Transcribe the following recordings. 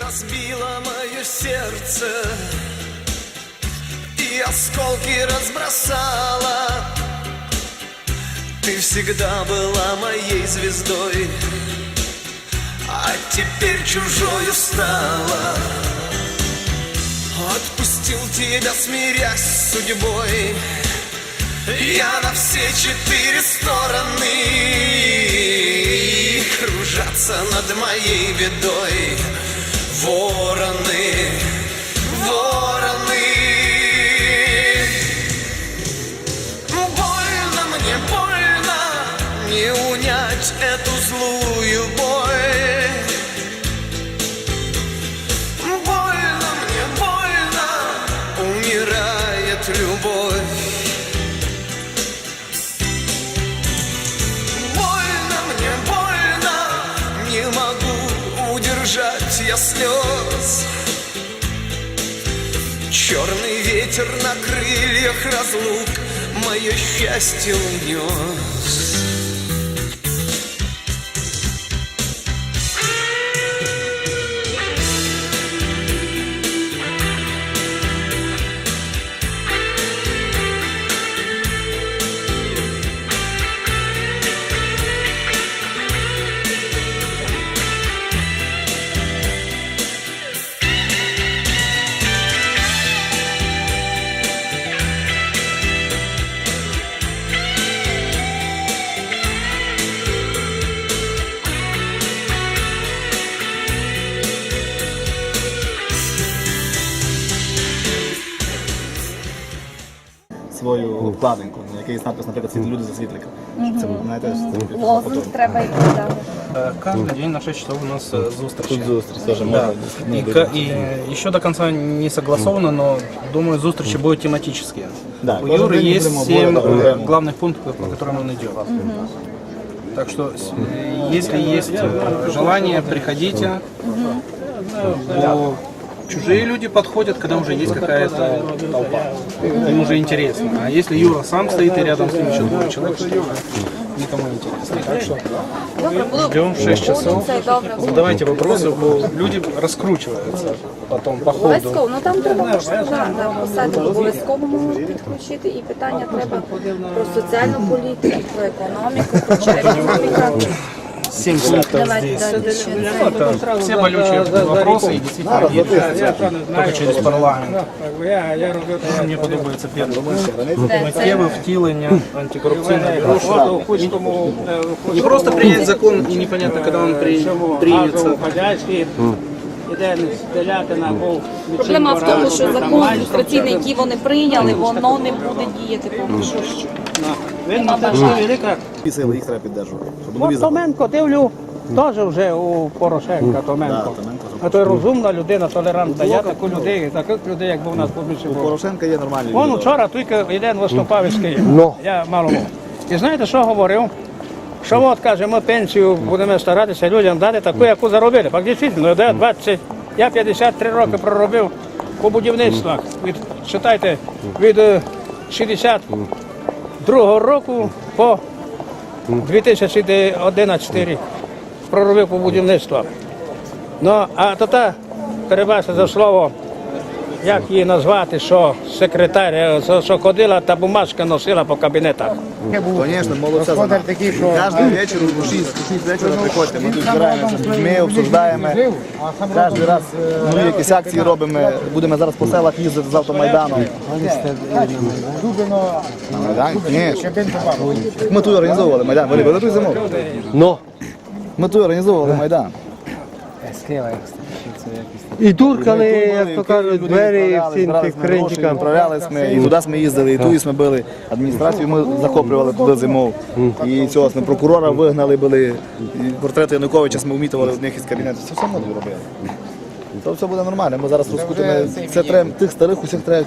Разбила мое сердце. И осколки разбросала. Ты всегда была моей звездой. А теперь чужою стала. Отпустил тебя, смирясь с судьбой. Я на все четыре стороны. Кружатся над моей бедой Вороны, вороны Больно мне, больно Не унять эту злую боль Больно мне, больно Умирает любовь Черный ветер на крыльях разлук Мое счастье унес вкладинку, на який надпис, наприклад, світлі люди за світлика. Це знаєте, це Лозунг треба і подати. Э, Каждый день на 6 часов у нас э, зустрічі. Тут зустріч теж Да. можна. И, ка- и еще до конца не согласовано, но думаю, зустрічи будут тематические. Да, У кожен Юры день есть будемо 7 обговорювати окремо. главных пунктов, по которым он идет. Так что, с- э, если есть э, желание, приходите. Бо чужие люди подходят, когда уже есть какая-то толпа. Им уже интересно. А если Юра сам стоит и рядом с ним еще двое человек, то никому не интересно. Так что Добре, буду Ждем в 6 часов. Будеться і добре. задавайте вопросы, бо люди раскручиваются потом по ходу. Обов'язково, ну там треба можливо, да, да, писати обов'язково можуть підключити і питання треба про соціальну політику, про економіку, про чи економіка. 7 пунктов здесь. Это все болючие вопросы и действительно есть только через парламент. Мне подобается перше. Мотиви, втілення антикорупційного бюро. Не просто принять закон и непонятно, когда он при- примется. Проблема в тому, що закон ілюстраційний, який вони прийняли, воно не буде діяти поки що. Нема бажання. Ці сили їх треба піддержувати. Щоб нові От закони. Томенко дивлю, теж вже у Порошенка Томенко. Да, Томенко вже А той розумна людина, толерантна. Я таку людей, таких людей, якби у нас побільше У було. Порошенка є нормальні Вон вчора тільки один виступав із Києва. Я мало був. І знаєте, що говорив? Що от каже, ми пенсію будемо старатися людям дати таку, яку заробили. Так дійсно, де 20, я 53 роки проробив по будівництвах. Від, читайте, від е, 62 року по 2011 рік проробив по будівництвах. Ну, а то та, перебачте за слово, як її назвати, що секретар, е, що- ходила та бумажка носила по кабінетах. Звісно, молодця. Господар такий, що... Кожен вечір у 6, 6 вечора приходьте, ми тут збираємося з людьми, обсуждаємо. Кожен раз е, якісь акції робимо. Будемо зараз по селах їздити з автомайданом. На Майдан? Ні. Ми тут організовували Майдан. Ви тут зимов? Ну, Ми тут організовували Майдан. І туркали, як то кажуть, двері всім тих кринчикам. Відправлялись ми, і туди ми їздили, і туди ми били. Адміністрацію ми захоплювали туди зимов. І цього ми прокурора вигнали, були. І портрети Януковича ми вмітували з них із кабінету. Це все ми робили. Це все буде нормально. Ми зараз розкутимо. Це треба тих старих усіх треба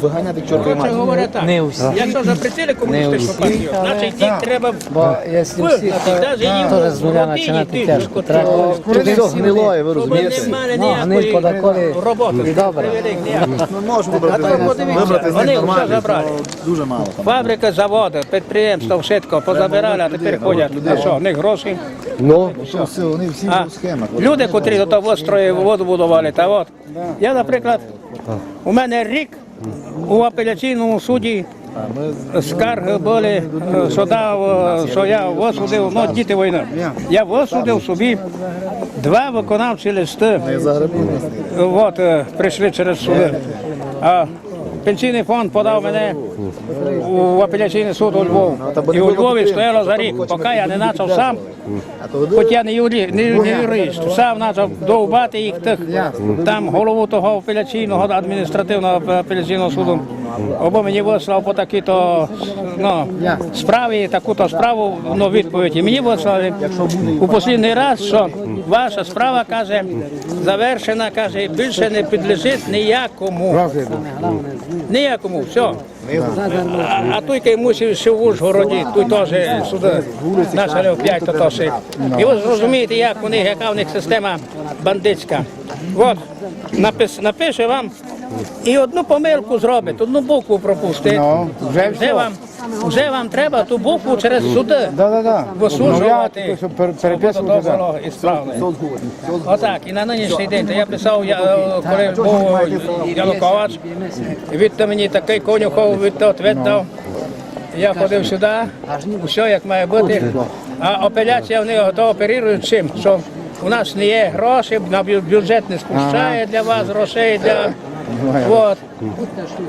виганяти чортовій Коротше говоря так, Не усі. якщо запретили комуністичну партію, значить їх треба Бо якщо всі, вигнати, навіть то їм теж з нуля починати тяжко. Треба все гнилое, ви ви розумієте? Ну, гниль ніякої роботи. і добре. привілей ніяких. Ми можемо вибрати, А то подивіться, вибрати з вони них вже нормальних, забрали. але дуже мало. там. Фабрика, заводи, підприємства, все позабирали, а тепер ходять. А що, в них гроші? ну, Що, все, вони всі А в схемах. люди, котрі до того строї воду будували, та от. Я, наприклад, у мене рік у апеляційному суді скарги були, що дав, що я висудив, ну, діти війни. Я висудив собі два виконавчі листи. От, е, прийшли через суди. А пенсійний фонд подав мене в апеляційний суд у Львов. І у Львові стояло за рік, поки я не почав сам, хоч я не, юрист, не, не юрист, сам почав довбати їх тих, там голову того апеляційного адміністративного апеляційного суду. Або мені вислав по такій-то ну, справі, таку-то справу, ну, відповідь. І мені вислали у останній раз, що ваша справа, каже, завершена, каже, і більше не підлежить ніякому. Ніякому, все. А, а той, який мусив ще в Ужгороді, той теж сюди почали в п'ять, то то ще. І ви зрозумієте, як у них, яка у них система бандитська. От, напис, напише вам і одну помилку зробить, одну букву пропустить. Ну, вже вже, вам, вже вам треба ту букву через суди Да, да, да. Ну, я щоб пер- переписувати, щоб і. Отак, і на нинішній день, то я писав, я, е, коли був Янукович, відто мені такий конюхов, відто відповідь. Я ходив сюди, все як має бути. А апеляція вони то оперують чим? Що у нас не є гроші, на бю- бюджет не спущає для вас грошей для. От.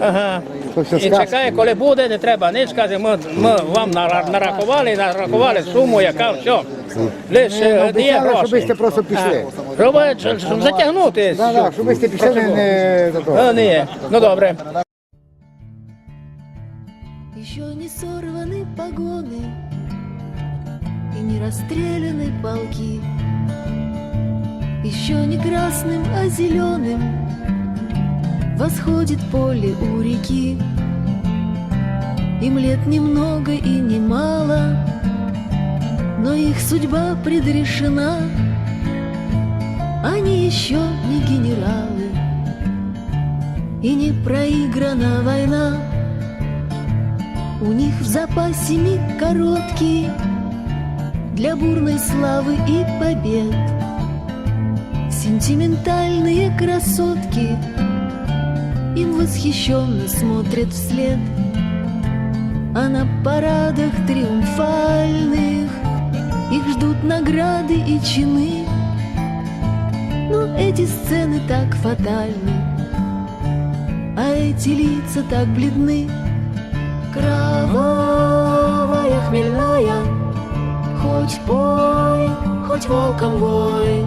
Ага. То все І сказано. чекає, коли буде, не треба ніч, каже, ми, ми вам нара- нарахували, нарахували суму, яка все. Лише не є Обіцяли, щоб ви гроші. просто пішли. А, Щоб, щоб затягнути. Да, да, щоб ви пішли не, не до того. А, не є. Ну добре. Еще не сорваны погоны И не расстреляны полки Еще не красным, а зеленым Восходит поле у реки. Им лет немного и немало Но их судьба предрешена. Они еще не генералы И не проиграна война. У них в запасе миг короткий Для бурной славы и побед. Сентиментальные красотки Им восхищенно смотрят вслед. А на парадах триумфальных Их ждут награды и чины. Но эти сцены так фатальны А эти лица так бледны. Кровавая хмельная Хоть пой, хоть волком вой.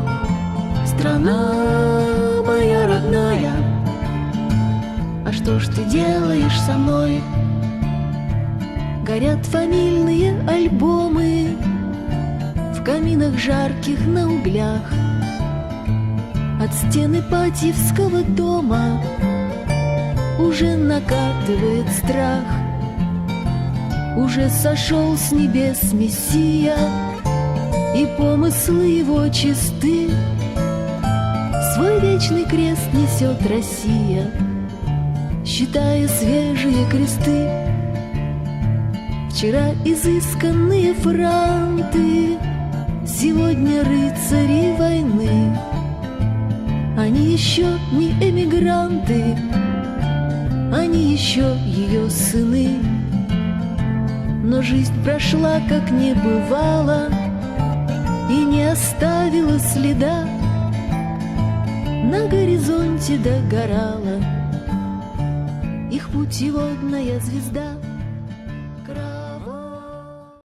Страна что ж ты делаешь со мной? Горят фамильные альбомы В каминах жарких на углях От стены Патьевского дома Уже накатывает страх уже сошел с небес Мессия, И помыслы его чисты. Свой вечный крест несет Россия, Считая свежие кресты. Вчера изысканные франты, Сегодня рыцари войны. Они еще не эмигранты, Они еще ее сыны. Но жизнь прошла, как не бывало, И не оставила следа. На горизонте догорала Путеводная звезда.